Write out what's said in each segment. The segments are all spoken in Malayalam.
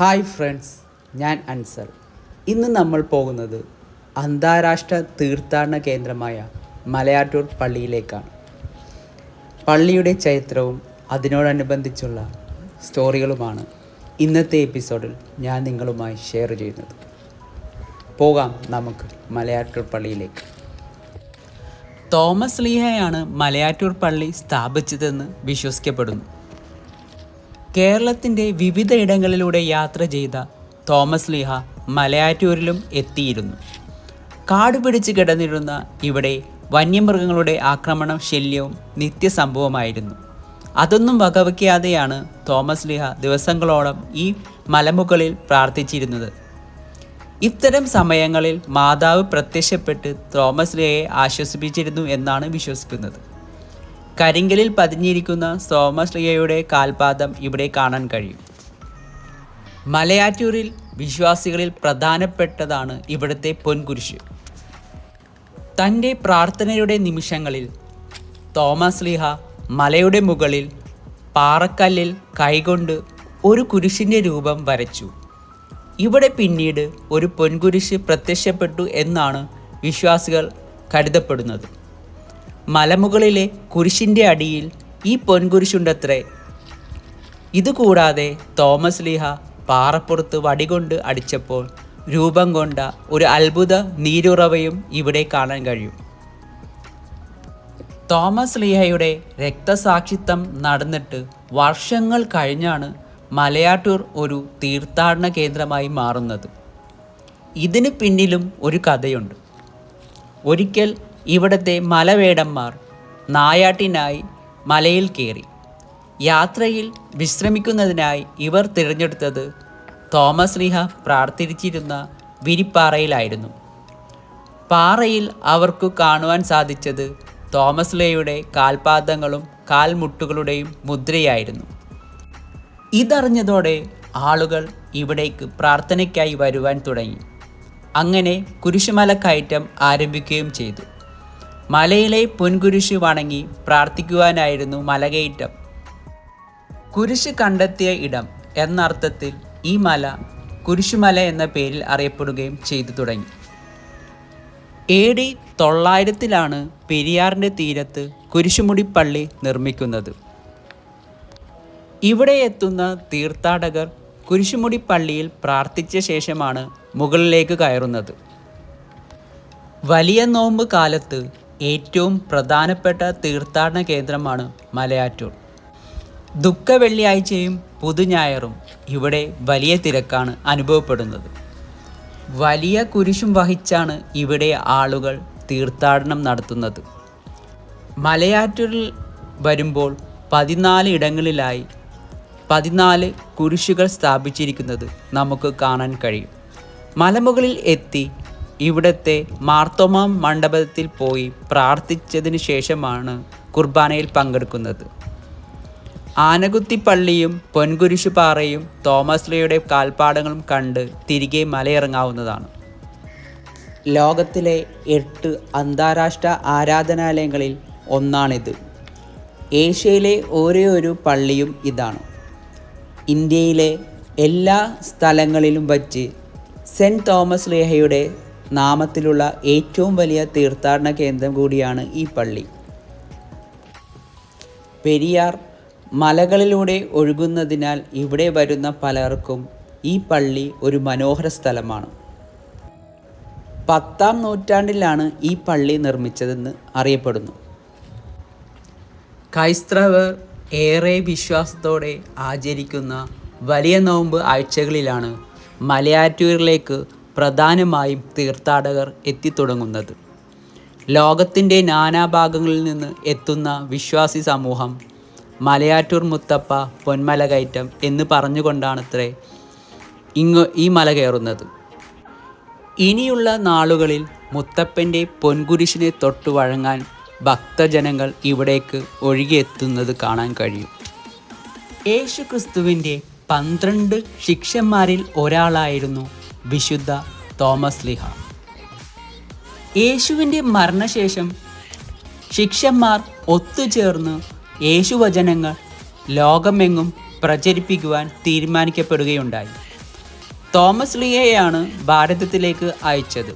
ഹായ് ഫ്രണ്ട്സ് ഞാൻ അൻസർ. ഇന്ന് നമ്മൾ പോകുന്നത് അന്താരാഷ്ട്ര തീർത്ഥാടന കേന്ദ്രമായ മലയാറ്റൂർ പള്ളിയിലേക്കാണ്. പള്ളിയുടെ ചരിത്രവും അതിനോടനുബന്ധിച്ചുള്ള സ്റ്റോറികളുമാണ് ഇന്നത്തെ എപ്പിസോഡിൽ ഞാൻ നിങ്ങളുമായി ഷെയർ ചെയ്യുന്നത്. പോകാം നമുക്ക് മലയാറ്റൂർ പള്ളിയിലേക്ക്. തോമസ് ലീഹയാണ് മലയാറ്റൂർ പള്ളി സ്ഥാപിച്ചതെന്ന് വിശ്വസിക്കപ്പെടുന്നു. കേരളത്തിന്റെ വിവിധ ഇടങ്ങളിലൂടെ യാത്ര ചെയ്ത തോമസ് ലീഹ മലയാറ്റൂരിലും എത്തിയിരുന്നു. കാട് പിടിച്ച് കിടന്നിരുന്ന ഇവിടെ വന്യമൃഗങ്ങളുടെ ആക്രമണം ശല്യവും നിത്യസംഭവമായിരുന്നു. അതൊന്നും വകവയ്ക്കാതെയാണ് തോമസ് ലീഹ ദിവസങ്ങളോളം ഈ മലമുകളിൽ പ്രാർത്ഥിച്ചിരുന്നത്. ഇത്തരം സമയങ്ങളിൽ മാതാവ് പ്രത്യക്ഷപ്പെട്ട് തോമസ് ലീഹയെ ആശ്വസിപ്പിച്ചിരുന്നു എന്നാണ് വിശ്വസിക്കുന്നത്. കരിങ്കലിൽ പതിഞ്ഞിരിക്കുന്ന സോമശ്രീയയുടെ കാൽപാദം ഇവിടെ കാണാൻ കഴിയും. മലയാറ്റൂരിൽ വിശ്വാസികളിൽ പ്രധാനപ്പെട്ടതാണ് ഇവിടുത്തെ പൊൻകുരിശ്. തന്റെ പ്രാർത്ഥനയുടെ നിമിഷങ്ങളിൽ തോമസ് ലീഹ മലയുടെ മുകളിൽ പാറക്കല്ലിൽ കൈകൊണ്ട് ഒരു കുരിശിന്റെ രൂപം വരച്ചു. ഇവിടെ പിന്നീട് ഒരു പൊൻകുരിശ് പ്രത്യക്ഷപ്പെട്ടു എന്നാണ് വിശ്വാസികൾ കരുതപ്പെടുന്നത്. മലമുകളിലെ കുരിശിന്റെ അടിയിൽ ഈ പൊൻകുരിശുണ്ടത്രേ. ഇതുകൂടാതെ തോമസ് ലീഹ പാറപ്പുറത്ത് വടികൊണ്ട് അടിച്ചപ്പോൾ രൂപം കൊണ്ട ഒരു അത്ഭുത നീരുറവയും ഇവിടെ കാണാൻ കഴിയും. തോമസ് ലീഹയുടെ രക്തസാക്ഷിത്വം നടന്നിട്ട് വർഷങ്ങൾ കഴിഞ്ഞാണ് മലയാട്ടൂർ ഒരു തീർത്ഥാടന കേന്ദ്രമായി മാറുന്നത്. ഇതിന് പിന്നിലും ഒരു കഥയുണ്ട്. ഒരിക്കൽ ഇവിടുത്തെ മലവേടന്മാർ നായാട്ടിനായി മലയിൽ കയറി. യാത്രയിൽ വിശ്രമിക്കുന്നതിനായി ഇവർ തിരഞ്ഞെടുത്തത് തോമസ് ലീഹ പ്രാർത്ഥിച്ചിരുന്ന വിരിപ്പാറയിലായിരുന്നു. പാറയിൽ അവർക്ക് കാണുവാൻ സാധിച്ചത് തോമസ് ലേയുടെ കാൽപാദങ്ങളും കാൽമുട്ടുകളുടെയും മുദ്രയായിരുന്നു. ഇതറിഞ്ഞതോടെ ആളുകൾ ഇവിടേക്ക് പ്രാർത്ഥനയ്ക്കായി വരുവാൻ തുടങ്ങി. അങ്ങനെ കുരിശുമല കയറ്റം ആരംഭിക്കുകയും ചെയ്തു. മലയിലെ പൊൻകുരിശ് വണങ്ങി പ്രാർത്ഥിക്കുവാനായിരുന്നു മലകയറ്റം. കുരിശ് കണ്ടെത്തിയ ഇടം എന്നർത്ഥത്തിൽ ഈ മല കുരിശുമല എന്ന പേരിൽ അറിയപ്പെടുകയും ചെയ്തു തുടങ്ങി. എ ഡി തൊള്ളായിരത്തിലാണ് പെരിയാറിന്റെ തീരത്ത് കുരിശുമുടി പള്ളി നിർമ്മിക്കുന്നത്. ഇവിടെ എത്തുന്ന തീർത്ഥാടകർ കുരിശുമുടി പള്ളിയിൽ പ്രാർത്ഥിച്ച ശേഷമാണ് മുകളിലേക്ക് കയറുന്നത്. വലിയ നോമ്പ് കാലത്ത് ഏറ്റവും പ്രധാനപ്പെട്ട തീർത്ഥാടന കേന്ദ്രമാണ് മലയാറ്റൂർ. ദുഃഖ വെള്ളിയാഴ്ചയും പുതുഞായറും ഇവിടെ വലിയ തിരക്കാണ് അനുഭവപ്പെടുന്നത്. വലിയ കുരിശും വഹിച്ചാണ് ഇവിടെ ആളുകൾ തീർത്ഥാടനം നടത്തുന്നത്. മലയാറ്റൂരിൽ വരുമ്പോൾ പതിനാല് ഇടങ്ങളിലായി പതിനാല് കുരിശുകൾ സ്ഥാപിച്ചിരിക്കുന്നത് നമുക്ക് കാണാൻ കഴിയും. മലമുകളിൽ എത്തി ഇവിടുത്തെ മാർത്തോമാ മണ്ഡപത്തിൽ പോയി പ്രാർത്ഥിച്ചതിന് ശേഷമാണ് കുർബാനയിൽ പങ്കെടുക്കുന്നത്. ആനകുത്തി പള്ളിയും പൊൻകുരിശു പാറയും തോമസ് ലയുടെ കാൽപ്പാടങ്ങളും കണ്ട് തിരികെ മലയിറങ്ങാവുന്നതാണ്. ലോകത്തിലെ എട്ട് അന്താരാഷ്ട്ര ആരാധനാലയങ്ങളിൽ ഒന്നാണിത്. ഏഷ്യയിലെ ഒരേ ഒരു പള്ളിയും ഇതാണ്. ഇന്ത്യയിലെ എല്ലാ സ്ഥലങ്ങളിലും വച്ച് സെന്റ് തോമസ് ലേഹയുടെ നാമത്തിലുള്ള ഏറ്റവും വലിയ തീർത്ഥാടന കേന്ദ്രം കൂടിയാണ് ഈ പള്ളി. പെരിയാർ മലകളിലൂടെ ഒഴുകുന്നതിനാൽ ഇവിടെ വരുന്ന പലർക്കും ഈ പള്ളി ഒരു മനോഹര സ്ഥലമാണ്. പത്താം നൂറ്റാണ്ടിലാണ് ഈ പള്ളി നിർമ്മിച്ചതെന്ന് അറിയപ്പെടുന്നു. ക്രൈസ്തവർ ഏറെ വിശ്വാസത്തോടെ ആചരിക്കുന്ന വലിയ നോമ്പ് ആഴ്ചകളിലാണ് മലയാറ്റൂരിലേക്ക് പ്രധാനമായും തീർത്ഥാടകർ എത്തിത്തുടങ്ങുന്നത്. ലോകത്തിന്റെ നാനാഭാഗങ്ങളിൽ നിന്ന് എത്തുന്ന വിശ്വാസി സമൂഹം മലയാറ്റൂർ മുത്തപ്പ പൊന്മല കയറ്റം എന്ന് പറഞ്ഞുകൊണ്ടാണത്രേ ഇങ്ങ് ഈ മല കയറുന്നത്. ഇനിയുള്ള നാളുകളിൽ മുത്തപ്പന്റെ പൊൻകുരിശിനെ തൊട്ടു വഴങ്ങാൻ ഭക്തജനങ്ങൾ ഇവിടേക്ക് ഒഴുകിയെത്തുന്നത് കാണാൻ കഴിയും. യേശു ക്രിസ്തുവിന്റെ പന്ത്രണ്ട് ശിഷ്യന്മാരിൽ ഒരാളായിരുന്നു വിശുദ്ധ തോമസ് ലിഹ. യേശുവിന്റെ മരണശേഷം ശിക്ഷന്മാർ ഒത്തുചേർന്ന് യേശുവചനങ്ങൾ ലോകമെങ്ങും പ്രചരിപ്പിക്കുവാൻ തീരുമാനിക്കപ്പെടുകയുണ്ടായി. തോമസ് ലിയയാണ് ഭാരതത്തിലേക്ക് അയച്ചത്.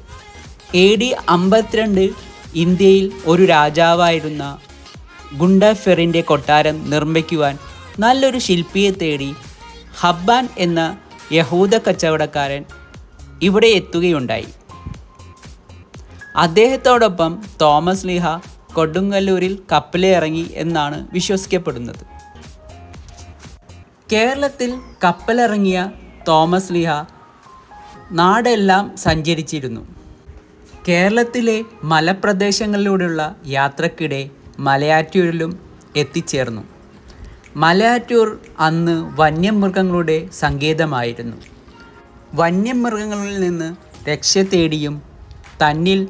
എ ഡി അമ്പത്തിരണ്ട് ഇന്ത്യയിൽ ഒരു രാജാവായിരുന്ന ഗുണ്ടഫെറിന്റെ കൊട്ടാരം നിർമ്മിക്കുവാൻ നല്ലൊരു ശില്പിയെ തേടി ഹബ്ബാൻ എന്ന യഹൂദ കച്ചവടക്കാരൻ ഇവിടെ എത്തുകയുണ്ടായി. അദ്ദേഹത്തോടൊപ്പം തോമസ് ലീഹ കൊടുങ്ങല്ലൂരിൽ കപ്പലിറങ്ങി എന്നാണ് വിശ്വസിക്കപ്പെടുന്നത്. കേരളത്തിൽ കപ്പലിറങ്ങിയ തോമസ് ലീഹ നാടെല്ലാം സഞ്ചരിച്ചിരുന്നു. കേരളത്തിലെ മലപ്രദേശങ്ങളിലൂടെയുള്ള യാത്രക്കിടെ മലയാറ്റൂരിലും എത്തിച്ചേർന്നു. മലയാറ്റൂർ അന്ന് വന്യമൃഗങ്ങളുടെ സങ്കേതമായിരുന്നു. വന്യമൃഗങ്ങളിൽ നിന്ന് രക്ഷ തേടിയും തന്നിൽ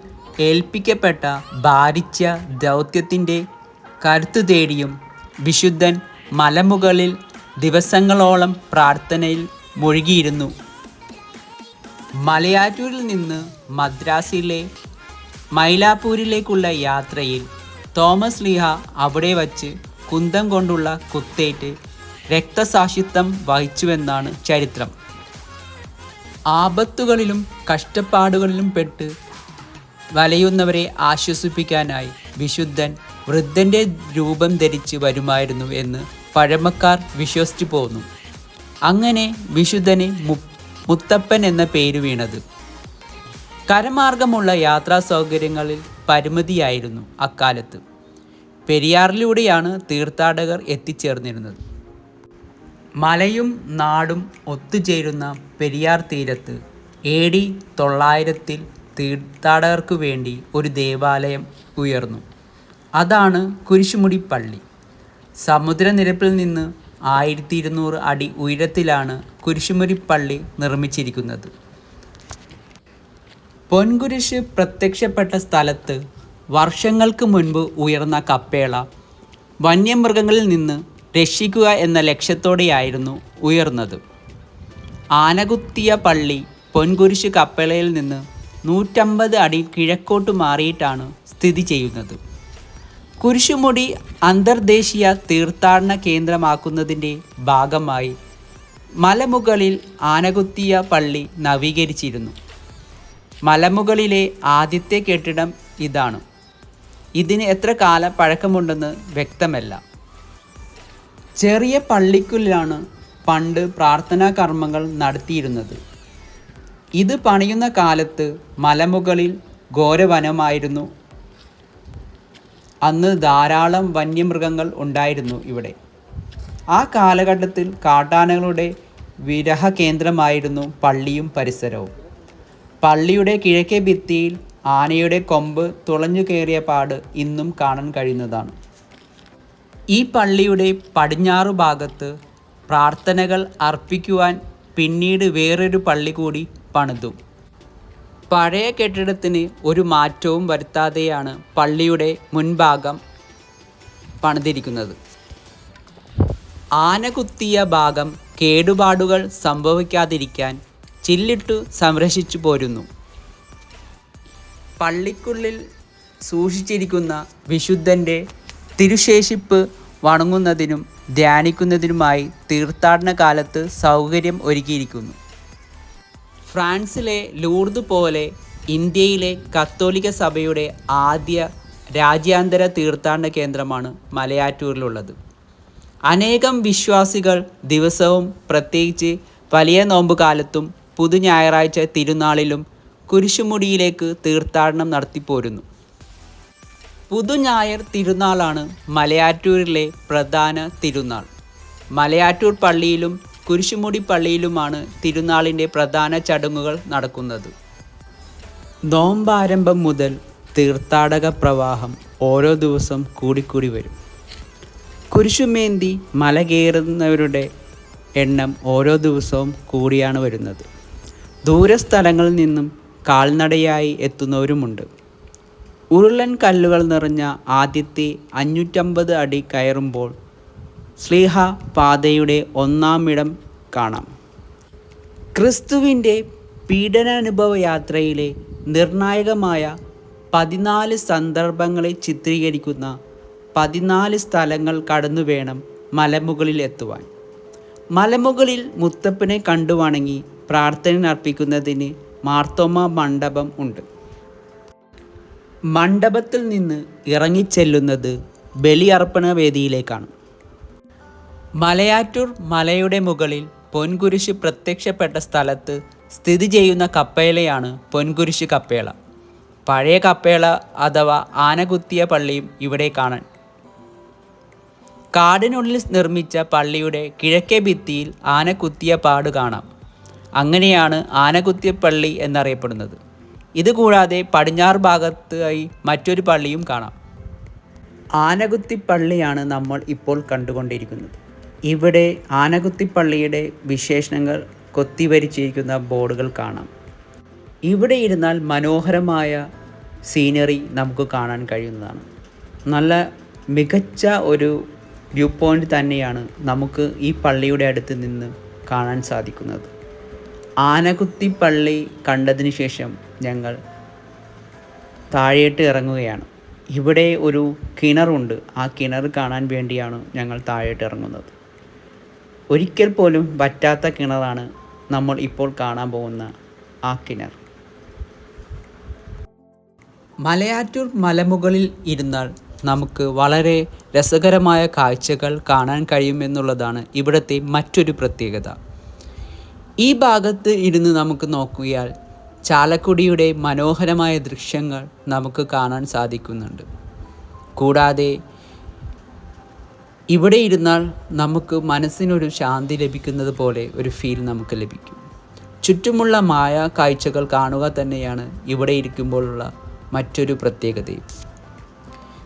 ഏൽപ്പിക്കപ്പെട്ട ഭാരിച്ച ദൗത്യത്തിന്റെ കരുത്തു തേടിയും വിശുദ്ധൻ മലമുകളിൽ ദിവസങ്ങളോളം പ്രാർത്ഥനയിൽ മുഴുകിയിരുന്നു. മലയാറ്റൂരിൽ നിന്ന് മദ്രാസിലെ മൈലാപ്പൂരിലേക്കുള്ള യാത്രയിൽ തോമസ് ലീഹ അവിടെ വച്ച് കുന്തം കൊണ്ടുള്ള കുത്തേറ്റ് രക്തസാക്ഷിത്വം വഹിച്ചുവെന്നാണ് ചരിത്രം. ആപത്തുകളിലും കഷ്ടപ്പാടുകളിലും പെട്ട് വലയുന്നവരെ ആശ്വസിപ്പിക്കാനായി വിശുദ്ധൻ വൃദ്ധന്റെ രൂപം ധരിച്ച് വരുമായിരുന്നു എന്ന് പഴമക്കാർ വിശ്വസിച്ചു പോന്നു. അങ്ങനെ വിശുദ്ധന് മുത്തപ്പൻ എന്ന പേര് വീണത്. കരമാർഗമുള്ള യാത്രാ സൗകര്യങ്ങളിൽ പരിമിതിയായിരുന്നു അക്കാലത്ത്. പെരിയാറിലൂടെയാണ് തീർത്ഥാടകർ എത്തിച്ചേർന്നിരുന്നത്. മലയും നാടും ഒത്തുചേരുന്ന പെരിയാർ തീരത്ത് എ ഡി തൊള്ളായിരത്തിൽ തീർത്ഥാടകർക്കു വേണ്ടി ഒരു ദേവാലയം ഉയർന്നു. അതാണ് കുരിശുമുടി പള്ളി. സമുദ്രനിരപ്പിൽ നിന്ന് ആയിരത്തി ഇരുന്നൂറ് അടി ഉയരത്തിലാണ് കുരിശുമുടി പള്ളി നിർമ്മിച്ചിരിക്കുന്നത്. പൊൻകുരിശ് പ്രത്യക്ഷപ്പെട്ട സ്ഥലത്ത് വർഷങ്ങൾക്ക് മുൻപ് ഉയർന്ന കപ്പേള വന്യമൃഗങ്ങളിൽ നിന്ന് രക്ഷിക്കുക എന്ന ലക്ഷ്യത്തോടെയായിരുന്നു ഉയർന്നത്. ആനകുത്തിയ പള്ളി പൊൻകുരിശു കപ്പളയിൽ നിന്ന് നൂറ്റമ്പത് അടി കിഴക്കോട്ട് മാറിയിട്ടാണ് സ്ഥിതി ചെയ്യുന്നത്. കുരിശുമുടി അന്തർദേശീയ തീർത്ഥാടന കേന്ദ്രമാക്കുന്നതിന്റെ ഭാഗമായി മലമുകളിൽ ആനകുത്തിയ പള്ളി നവീകരിച്ചിരുന്നു. മലമുകളിലെ ആദ്യത്തെ കെട്ടിടം ഇതാണ്. ഇതിന് എത്ര കാല പഴക്കമുണ്ടെന്ന് വ്യക്തമല്ല. ചെറിയ പള്ളിക്കുള്ളിലാണ് പണ്ട് പ്രാർത്ഥനാ കർമ്മങ്ങൾ നടത്തിയിരുന്നത്. ഇത് പണിയുന്ന കാലത്ത് മലമുകളിൽ ഘോരവനമായിരുന്നു. അന്ന് ധാരാളം വന്യമൃഗങ്ങൾ ഉണ്ടായിരുന്നു ഇവിടെ. ആ കാലഘട്ടത്തിൽ കാട്ടാനകളുടെ വിരഹ കേന്ദ്രമായിരുന്നു പള്ളിയും പരിസരവും. പള്ളിയുടെ കിഴക്കേ ഭിത്തിയിൽ ആനയുടെ കൊമ്പ് തുളഞ്ഞു കയറിയ പാട് ഇന്നും കാണാൻ കഴിയുന്നതാണ്. ഈ പള്ളിയുടെ പടിഞ്ഞാറു ഭാഗത്ത് പ്രാർത്ഥനകൾ അർപ്പിക്കുവാൻ പിന്നീട് വേറൊരു പള്ളി കൂടി പണിതു. പഴയ കെട്ടിടത്തിന് ഒരു മാറ്റവും വരുത്താതെയാണ് പള്ളിയുടെ മുൻഭാഗം പണിതിരിക്കുന്നത്. ആന കുത്തിയ ഭാഗം കേടുപാടുകൾ സംഭവിക്കാതിരിക്കാൻ ചില്ലിട്ടു സംരക്ഷിച്ചു പോരുന്നു. പള്ളിക്കുള്ളിൽ സൂക്ഷിച്ചിരിക്കുന്ന വിശുദ്ധന്റെ തിരുശേഷിപ്പ് വണങ്ങുന്നതിനും ധ്യാനിക്കുന്നതിനുമായി തീർത്ഥാടന കാലത്ത് സൗകര്യം ഒരുക്കിയിരിക്കുന്നു. ഫ്രാൻസിലെ ലൂർദ് പോലെ ഇന്ത്യയിലെ കത്തോലിക്ക സഭയുടെ ആദ്യ രാജ്യാന്തര തീർത്ഥാടന കേന്ദ്രമാണ് മലയാറ്റൂരിലുള്ളത്. അനേകം വിശ്വാസികൾ ദിവസവും പ്രത്യേകിച്ച് വലിയ നോമ്പ് കാലത്തും പുതു ഞായറാഴ്ച തിരുനാളിലും കുരിശുമുടിയിലേക്ക് തീർത്ഥാടനം നടത്തിപ്പോരുന്നു. പുതുഞായർ തിരുനാളാണ് മലയാറ്റൂരിലെ പ്രധാന തിരുനാൾ. മലയാറ്റൂർ പള്ളിയിലും കുരിശുമുടി പള്ളിയിലുമാണ് തിരുനാളിന്റെ പ്രധാന ചടങ്ങുകൾ നടക്കുന്നത്. നോമ്പാരംഭം മുതൽ തീർത്ഥാടക പ്രവാഹം ഓരോ ദിവസം കൂടിക്കൂടി വരും. കുരിശുമേന്തി മല കയറുന്നവരുടെ എണ്ണം ഓരോ ദിവസവും കൂടിയാണ് വരുന്നത്. ദൂരസ്ഥലങ്ങളിൽ നിന്നും കാൽനടയായി എത്തുന്നവരുമുണ്ട്. ഉരുളൻ കല്ലുകൾ നിറഞ്ഞ ആദ്യത്തെ അഞ്ഞൂറ്റമ്പത് അടി കയറുമ്പോൾ സ്ലീഹ പാതയുടെ ഒന്നാം ഇടം കാണാം. ക്രിസ്തുവിന്റെ പീഡനാനുഭവ യാത്രയിലെ നിർണായകമായ പതിനാല് സന്ദർഭങ്ങളെ ചിത്രീകരിക്കുന്ന പതിനാല് സ്ഥലങ്ങൾ കടന്നു വേണം മലമുകളിൽ എത്തുവാൻ. മലമുകളിൽ മുത്തപ്പനെ കണ്ടു വണങ്ങി പ്രാർത്ഥന അർപ്പിക്കുന്നതിന് മാർത്തോമ മണ്ഡപം ഉണ്ട്. മണ്ഡപത്തിൽ നിന്ന് ഇറങ്ങിച്ചെല്ലുന്നത് ബലിയർപ്പണ വേദിയിലേക്കാണ് മലയാറ്റൂർ മലയുടെ മുകളിൽ പൊൻകുരിശ് പ്രത്യക്ഷപ്പെട്ട സ്ഥലത്ത് സ്ഥിതി ചെയ്യുന്ന കപ്പേലയാണ് പൊൻകുരിശ് കപ്പേള. പഴയ കപ്പേള അഥവാ ആനകുത്തിയ പള്ളിയും ഇവിടെ കാണാൻ. കാടിനുള്ളിൽ നിർമ്മിച്ച പള്ളിയുടെ കിഴക്കേ ഭിത്തിയിൽ ആനകുത്തിയ പാട് കാണാം. അങ്ങനെയാണ് ആനകുത്തിയ പള്ളി എന്നറിയപ്പെടുന്നത്. ഇതുകൂടാതെ പടിഞ്ഞാറ് ഭാഗത്തായി മറ്റൊരു പള്ളിയും കാണാം. ആനകുത്തി പള്ളിയാണ് നമ്മൾ ഇപ്പോൾ കണ്ടുകൊണ്ടിരിക്കുന്നത്. ഇവിടെ ആനകുത്തി പള്ളിയുടെ വിശേഷണങ്ങൾ കൊത്തിവരിച്ചിരിക്കുന്ന ബോർഡുകൾ കാണാം. ഇവിടെ ഇരുന്നാൽ മനോഹരമായ സീനറി നമുക്ക് കാണാൻ കഴിയുന്നതാണ്. നല്ല മികച്ച ഒരു വ്യൂ പോയിന്റ് തന്നെയാണ് നമുക്ക് ഈ പള്ളിയുടെ അടുത്ത് നിന്ന് കാണാൻ സാധിക്കുന്നത്. ആനകുത്തി പള്ളി കണ്ടതിന് ശേഷം ഞങ്ങൾ താഴേട്ട് ഇറങ്ങുകയാണ്. ഇവിടെ ഒരു കിണറുണ്ട്. ആ കിണർ കാണാൻ വേണ്ടിയാണ് ഞങ്ങൾ താഴേട്ട് ഇറങ്ങുന്നത്. ഒരിക്കൽ പോലും പറ്റാത്ത കിണറാണ് നമ്മൾ ഇപ്പോൾ കാണാൻ പോകുന്ന ആ കിണർ. മലയാറ്റൂർ മലമുകളിൽ ഇരുന്നാൽ നമുക്ക് വളരെ രസകരമായ കാഴ്ചകൾ കാണാൻ കഴിയുമെന്നുള്ളതാണ് ഇവിടുത്തെ മറ്റൊരു പ്രത്യേകത. ഈ ഭാഗത്ത് ഇരുന്ന് നമുക്ക് നോക്കിയാൽ ചാലക്കുടിയുടെ മനോഹരമായ ദൃശ്യങ്ങൾ നമുക്ക് കാണാൻ സാധിക്കുന്നുണ്ട്. കൂടാതെ ഇവിടെ ഇരുന്നാൽ നമുക്ക് മനസ്സിനൊരു ശാന്തി ലഭിക്കുന്നത് പോലെ ഒരു ഫീൽ നമുക്ക് ലഭിക്കും. ചുറ്റുമുള്ള മായ കാഴ്ചകൾ കാണുക തന്നെയാണ് ഇവിടെ ഇരിക്കുമ്പോഴുള്ള മറ്റൊരു പ്രത്യേകതയും.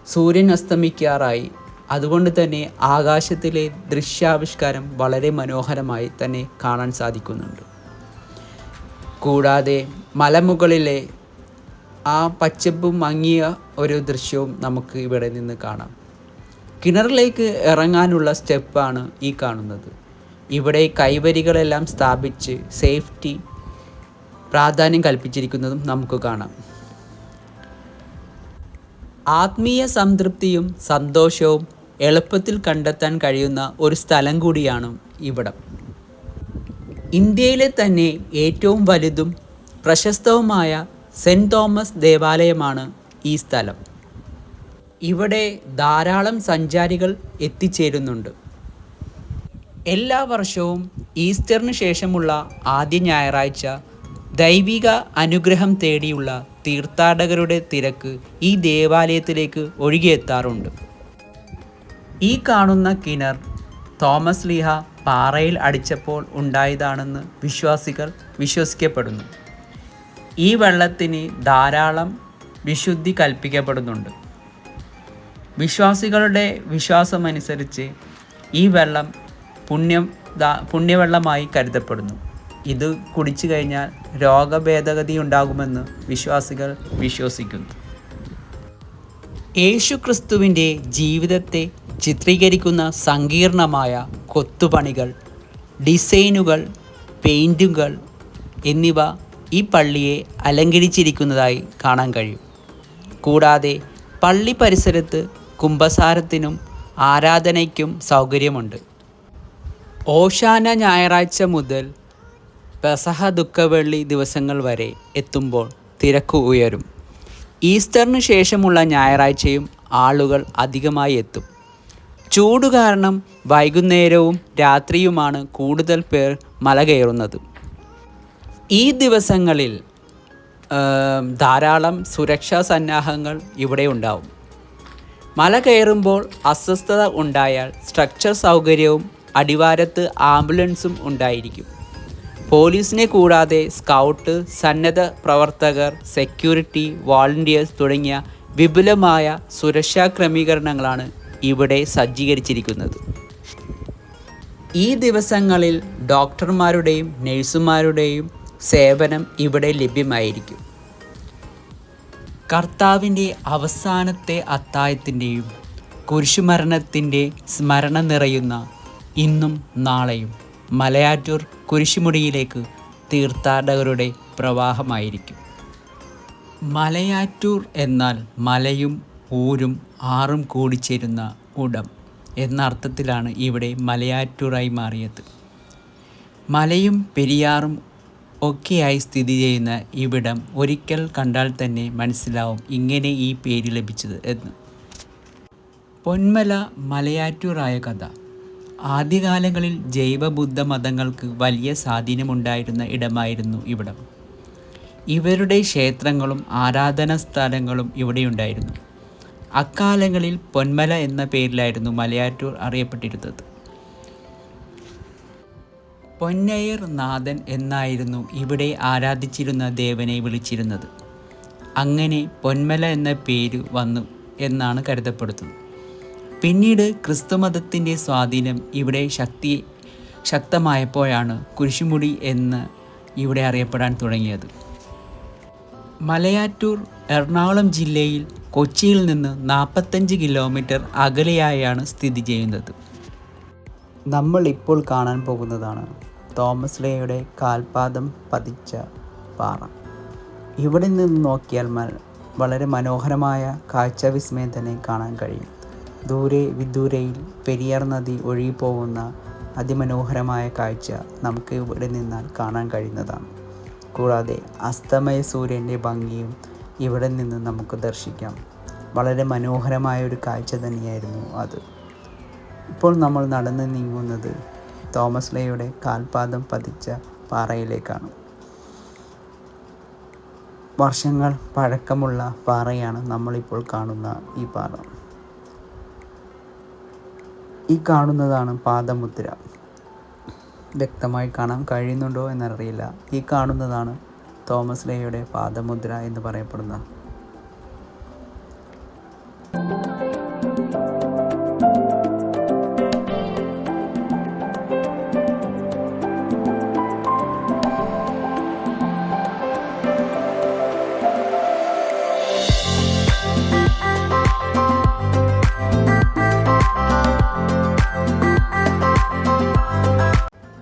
സൂര്യൻ അസ്തമിക്കാറായി അതുകൊണ്ട് തന്നെ ആകാശത്തിലെ ദൃശ്യാവിഷ്കാരം വളരെ മനോഹരമായി തന്നെ കാണാൻ സാധിക്കുന്നുണ്ട്. കൂടാതെ മലമുകളിലെ ആ പച്ചപ്പും മങ്ങിയ ഒരു ദൃശ്യവും നമുക്ക് ഇവിടെ നിന്ന് കാണാം. കിണറിലേക്ക് ഇറങ്ങാനുള്ള സ്റ്റെപ്പാണ് ഈ കാണുന്നത്. ഇവിടെ കൈവരികളെല്ലാം സ്ഥാപിച്ച് സേഫ്റ്റി പ്രാധാന്യം കൽപ്പിച്ചിരിക്കുന്നതും നമുക്ക് കാണാം. ആത്മീയ സംതൃപ്തിയും സന്തോഷവും എളുപ്പത്തിൽ കണ്ടെത്താൻ കഴിയുന്ന ഒരു സ്ഥലം കൂടിയാണ് ഇവിടം. ഇന്ത്യയിലെ തന്നെ ഏറ്റവും വലുതും പ്രശസ്തവുമായ സെന്റ് തോമസ് ദേവാലയമാണ് ഈ സ്ഥലം. ഇവിടെ ധാരാളം സഞ്ചാരികൾ എത്തിച്ചേരുന്നുണ്ട്. എല്ലാ വർഷവും ഈസ്റ്ററിന് ശേഷമുള്ള ആദ്യ ഞായറാഴ്ച ദൈവിക അനുഗ്രഹം തേടിയുള്ള തീർത്ഥാടകരുടെ തിരക്ക് ഈ ദേവാലയത്തിലേക്ക് ഒഴുകിയെത്താറുണ്ട്. ഈ കാണുന്ന കിണർ തോമസ് ലീഹ പാറയിൽ അടിച്ചപ്പോൾ ഉണ്ടായതാണെന്ന് വിശ്വാസികൾ വിശ്വസിക്കപ്പെടുന്നു. ഈ വെള്ളത്തിന് ധാരാളം വിശുദ്ധി കൽപ്പിക്കപ്പെടുന്നുണ്ട്. വിശ്വാസികളുടെ വിശ്വാസമനുസരിച്ച് ഈ വെള്ളം പുണ്യം പുണ്യവെള്ളമായി കരുതപ്പെടുന്നു. ഇത് കുടിച്ചു കഴിഞ്ഞാൽ രോഗഭേദഗതി ഉണ്ടാകുമെന്ന് വിശ്വാസികൾ വിശ്വസിക്കുന്നു. യേശുക്രിസ്തുവിന്റെ ജീവിതത്തെ ചിത്രീകരിക്കുന്ന സങ്കീർണമായ കൊത്തുപണികൾ ഡിസൈനുകൾ പെയിന്റുകൾ എന്നിവ ഈ പള്ളിയെ അലങ്കരിച്ചിരിക്കുന്നതായി കാണാൻ കഴിയും. കൂടാതെ പള്ളി പരിസരത്ത് കുംഭസാരത്തിനും ആരാധനയ്ക്കും സൗകര്യമുണ്ട്. ഓശാന ഞായറാഴ്ച മുതൽ പെസഹ ദുഃഖവെള്ളി ദിവസങ്ങൾ വരെ എത്തുമ്പോൾ തിരക്ക് ഉയരും. ഈസ്റ്ററിന് ശേഷമുള്ള ഞായറാഴ്ചയും ആളുകൾ അധികമായി എത്തും. ചൂട് കാരണം വൈകുന്നേരവും രാത്രിയുമാണ് കൂടുതൽ പേർ മല കയറുന്നത്. ഈ ദിവസങ്ങളിൽ ധാരാളം സുരക്ഷാ സന്നാഹങ്ങൾ ഇവിടെ ഉണ്ടാവും. മല കയറുമ്പോൾ അസ്വസ്ഥത ഉണ്ടായാൽ സ്ട്രക്ചർ സൗകര്യവും അടിവാരത്ത് ആംബുലൻസും ഉണ്ടായിരിക്കും. പോലീസിനെ കൂടാതെ സ്കൗട്ട് സന്നദ്ധ പ്രവർത്തകർ സെക്യൂരിറ്റി വോളണ്ടിയേഴ്സ് തുടങ്ങിയ വിപുലമായ സുരക്ഷാ ക്രമീകരണങ്ങളാണ് ഇവിടെ സജ്ജീകരിച്ചിരിക്കുന്നത്. ഈ ദിവസങ്ങളിൽ ഡോക്ടർമാരുടെയും നഴ്സുമാരുടെയും സേവനം ഇവിടെ ലഭ്യമായിരിക്കും. കർത്താവിന്റെ അവസാനത്തെ അത്തായത്തിന്റെയും കുരിശുമരണത്തിന്റെ സ്മരണ നിറയുന്ന ഇന്നും നാളെയും മലയാറ്റൂർ കുരിശുമുടിയിലേക്ക് തീർത്ഥാടകരുടെ പ്രവാഹമായിരിക്കും. മലയാറ്റൂർ എന്നാൽ മലയും ഊരും ആറും കൂടിച്ചേരുന്ന ഉടം എന്ന അർത്ഥത്തിലാണ് ഇവിടെ മലയാറ്റൂറായി മാറിയത്. മലയും പെരിയാറും ഒക്കെയായി സ്ഥിതി ചെയ്യുന്ന ഇവിടം ഒരിക്കൽ കണ്ടാൽ തന്നെ മനസ്സിലാവും ഇങ്ങനെ ഈ പേര് ലഭിച്ചത് എന്ന്. പൊന്മല മലയാറ്റൂറായ കഥ. ആദ്യകാലങ്ങളിൽ ജൈവബുദ്ധ മതങ്ങൾക്ക് വലിയ സ്വാധീനമുണ്ടായിരുന്ന ഇടമായിരുന്നു ഇവിടം. ഇവരുടെ ക്ഷേത്രങ്ങളും ആരാധനാ സ്ഥലങ്ങളും ഇവിടെയുണ്ടായിരുന്നു. അക്കാലങ്ങളിൽ പൊന്മല എന്ന പേരിലായിരുന്നു മലയാറ്റൂർ അറിയപ്പെട്ടിരുന്നത്. പൊന്നയർ നാഥൻ എന്നായിരുന്നു ഇവിടെ ആരാധിച്ചിരുന്ന ദേവനെ വിളിച്ചിരുന്നത്. അങ്ങനെ പൊന്മല എന്ന പേര് വന്നു എന്നാണ് കരുതപ്പെടുന്നത്. പിന്നീട് ക്രിസ്തുമതത്തിന്റെ സ്വാധീനം ഇവിടെ ശക്തി ശക്തമായപ്പോഴാണ് കുരിശുമുടി എന്ന് ഇവിടെ അറിയപ്പെടാൻ തുടങ്ങിയത്. മലയാറ്റൂർ എറണാകുളം ജില്ലയിൽ കൊച്ചിയിൽ നിന്ന് നാൽപ്പത്തഞ്ച് കിലോമീറ്റർ അകലെയായാണ് സ്ഥിതി ചെയ്യുന്നത്. നമ്മൾ ഇപ്പോൾ കാണാൻ പോകുന്നതാണ് തോമസ് ലേയുടെ കാൽപാദം പതിച്ച പാറ. ഇവിടെ നിന്ന് നോക്കിയാൽ വളരെ മനോഹരമായ കാഴ്ചവിസ്മയം തന്നെ കാണാൻ കഴിയും. ദൂരെ വിദൂരയിൽ പെരിയാർ നദി ഒഴുകിപ്പോകുന്ന അതിമനോഹരമായ കാഴ്ച നമുക്ക് ഇവിടെ നിന്നാൽ കാണാൻ കഴിയുന്നതാണ്. കൂടാതെ അസ്തമയ സൂര്യന്റെ ഭംഗിയും ഇവിടെ നിന്ന് നമുക്ക് ദർശിക്കാം. വളരെ മനോഹരമായ ഒരു കാഴ്ച തന്നെയായിരുന്നു അത്. ഇപ്പോൾ നമ്മൾ നടന്ന് നീങ്ങുന്നത് തോമസ് ലേയുടെ കാൽപാദം പതിച്ച പാറയിലേക്കാണ്. വർഷങ്ങൾ പഴക്കമുള്ള പാറയാണ് നമ്മളിപ്പോൾ കാണുന്ന ഈ പാറ. ഈ കാണുന്നതാണ് പാദമുദ്ര. വ്യക്തമായി കാണാൻ കഴിയുന്നുണ്ടോ എന്നറിയില്ല. ഈ കാണുന്നതാണ് തോമസ് ലേയുടെ പാദമുദ്ര എന്ന് പറയപ്പെടുന്ന.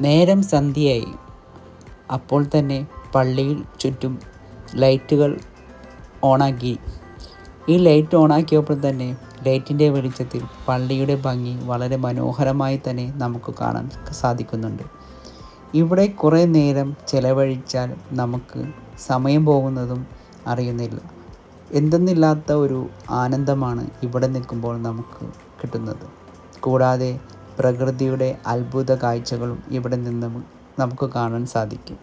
നേരം സന്ധ്യയായി. അപ്പോൾ തന്നെ പള്ളിയിൽ ചുറ്റും ലൈറ്റുകൾ ഓണാക്കി. ഈ ലൈറ്റ് ഓണാക്കിയപ്പോൾ തന്നെ ലൈറ്റിന്റെ വെളിച്ചത്തിൽ പള്ളിയുടെ ഭംഗി വളരെ മനോഹരമായി തന്നെ നമുക്ക് കാണാൻ സാധിക്കുന്നുണ്ട്. ഇവിടെ കുറേ നേരം ചിലവഴിച്ചാൽ നമുക്ക് സമയം പോകുന്നതും അറിയുന്നില്ല. എന്തെന്നില്ലാത്ത ഒരു ആനന്ദമാണ് ഇവിടെ നിൽക്കുമ്പോൾ നമുക്ക് കിട്ടുന്നത്. കൂടാതെ പ്രകൃതിയുടെ അത്ഭുത കാഴ്ചകളും ഇവിടെ നിന്ന് നമുക്ക് കാണാൻ സാധിക്കും.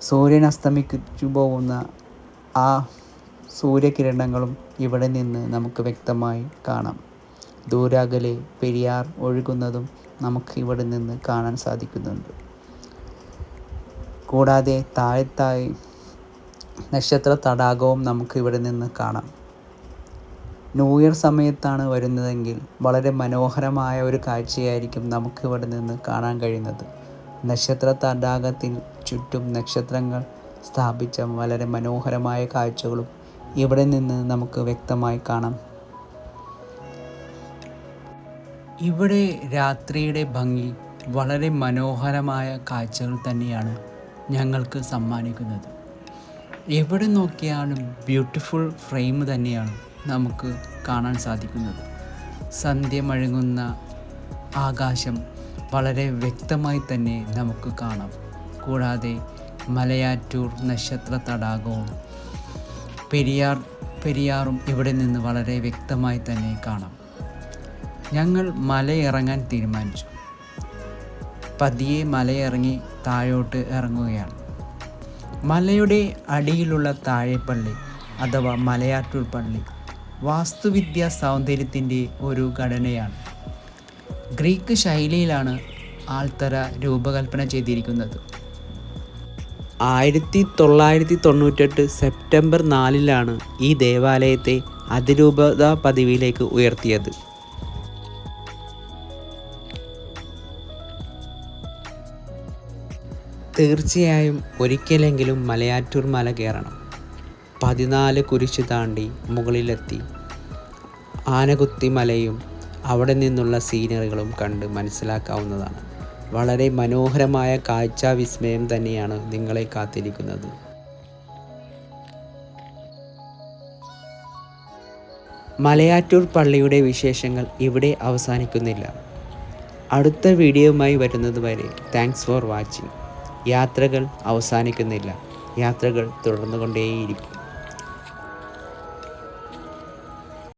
സൂര്യൻ അസ്തമിച്ചു പോകുന്ന ആ സൂര്യകിരണങ്ങളും ഇവിടെ നിന്ന് നമുക്ക് വ്യക്തമായി കാണാം. ദൂരാകലെ പെരിയാർ ഒഴുകുന്നതും നമുക്ക് ഇവിടെ നിന്ന് കാണാൻ സാധിക്കുന്നുണ്ട്. കൂടാതെ താഴത്തായി നക്ഷത്ര തടാകവും നമുക്ക് ഇവിടെ നിന്ന് കാണാം. ന്യൂ ഇയർ സമയത്താണ് വരുന്നതെങ്കിൽ വളരെ മനോഹരമായ ഒരു കാഴ്ചയായിരിക്കും നമുക്ക് ഇവിടെ നിന്ന് കാണാൻ കഴിയുന്നത്. നക്ഷത്ര തടാകത്തിൽ ചുറ്റും നക്ഷത്രങ്ങൾ സ്ഥാപിച്ച വളരെ മനോഹരമായ കാഴ്ചകളും ഇവിടെ നിന്ന് നമുക്ക് വ്യക്തമായി കാണാം. ഇവിടെ രാത്രിയുടെ ഭംഗി വളരെ മനോഹരമായ കാഴ്ചകൾ തന്നെയാണ് ഞങ്ങൾക്ക് സമ്മാനിക്കുന്നത്. എവിടെ നോക്കിയാലും ബ്യൂട്ടിഫുൾ ഫ്രെയിം തന്നെയാണ്. നമുക്ക് കാണാൻ സാധിക്കുന്നത്. സന്ധ്യ മഴങ്ങുന്ന ആകാശം വളരെ വ്യക്തമായി തന്നെ നമുക്ക് കാണാം. കൂടാതെ മലയാറ്റൂർ നക്ഷത്ര തടാകവും പെരിയാർ പെരിയാറും ഇവിടെ നിന്ന് വളരെ വ്യക്തമായി തന്നെ കാണാം. ഞങ്ങൾ മലയിറങ്ങാൻ തീരുമാനിച്ചു. പതിയെ മലയിറങ്ങി താഴോട്ട് ഇറങ്ങുകയാണ്. മലയുടെ അടിയിലുള്ള താഴെപ്പള്ളി അഥവാ മലയാറ്റൂർ പള്ളി വാസ്തുവിദ്യാ സൗന്ദര്യത്തിന്റെ ഒരു ഘടനയാണ്. ഗ്രീക്ക് ശൈലിയിലാണ് ആൾത്തറ രൂപകൽപ്പന ചെയ്തിരിക്കുന്നത്. ആയിരത്തി തൊള്ളായിരത്തി തൊണ്ണൂറ്റെട്ട് സെപ്റ്റംബർ നാലിലാണ് ഈ ദേവാലയത്തെ അതിരൂപത പദവിയിലേക്ക് ഉയർത്തിയത്. തീർച്ചയായും ഒരിക്കലെങ്കിലും മലയാറ്റൂർ മല കയറണം. പതിനാല് കുരിശ് താണ്ടി മുകളിലെത്തി. ആനകുത്തി മലയും അവിടെ നിന്നുള്ള സീനറികളും കണ്ട് മനസ്സിലാക്കാവുന്നതാണ്. വളരെ മനോഹരമായ കാഴ്ചാ വിസ്മയം തന്നെയാണ് നിങ്ങളെ കാത്തിരിക്കുന്നത്. മലയാറ്റൂർ പള്ളിയുടെ വിശേഷങ്ങൾ ഇവിടെ അവസാനിക്കുന്നില്ല. അടുത്ത വീഡിയോയുമായി വരുന്നത് വരെ താങ്ക്സ് ഫോർ വാച്ചിങ് യാത്രകൾ അവസാനിക്കുന്നില്ല. യാത്രകൾ തുടർന്നുകൊണ്ടേയിരിക്കും.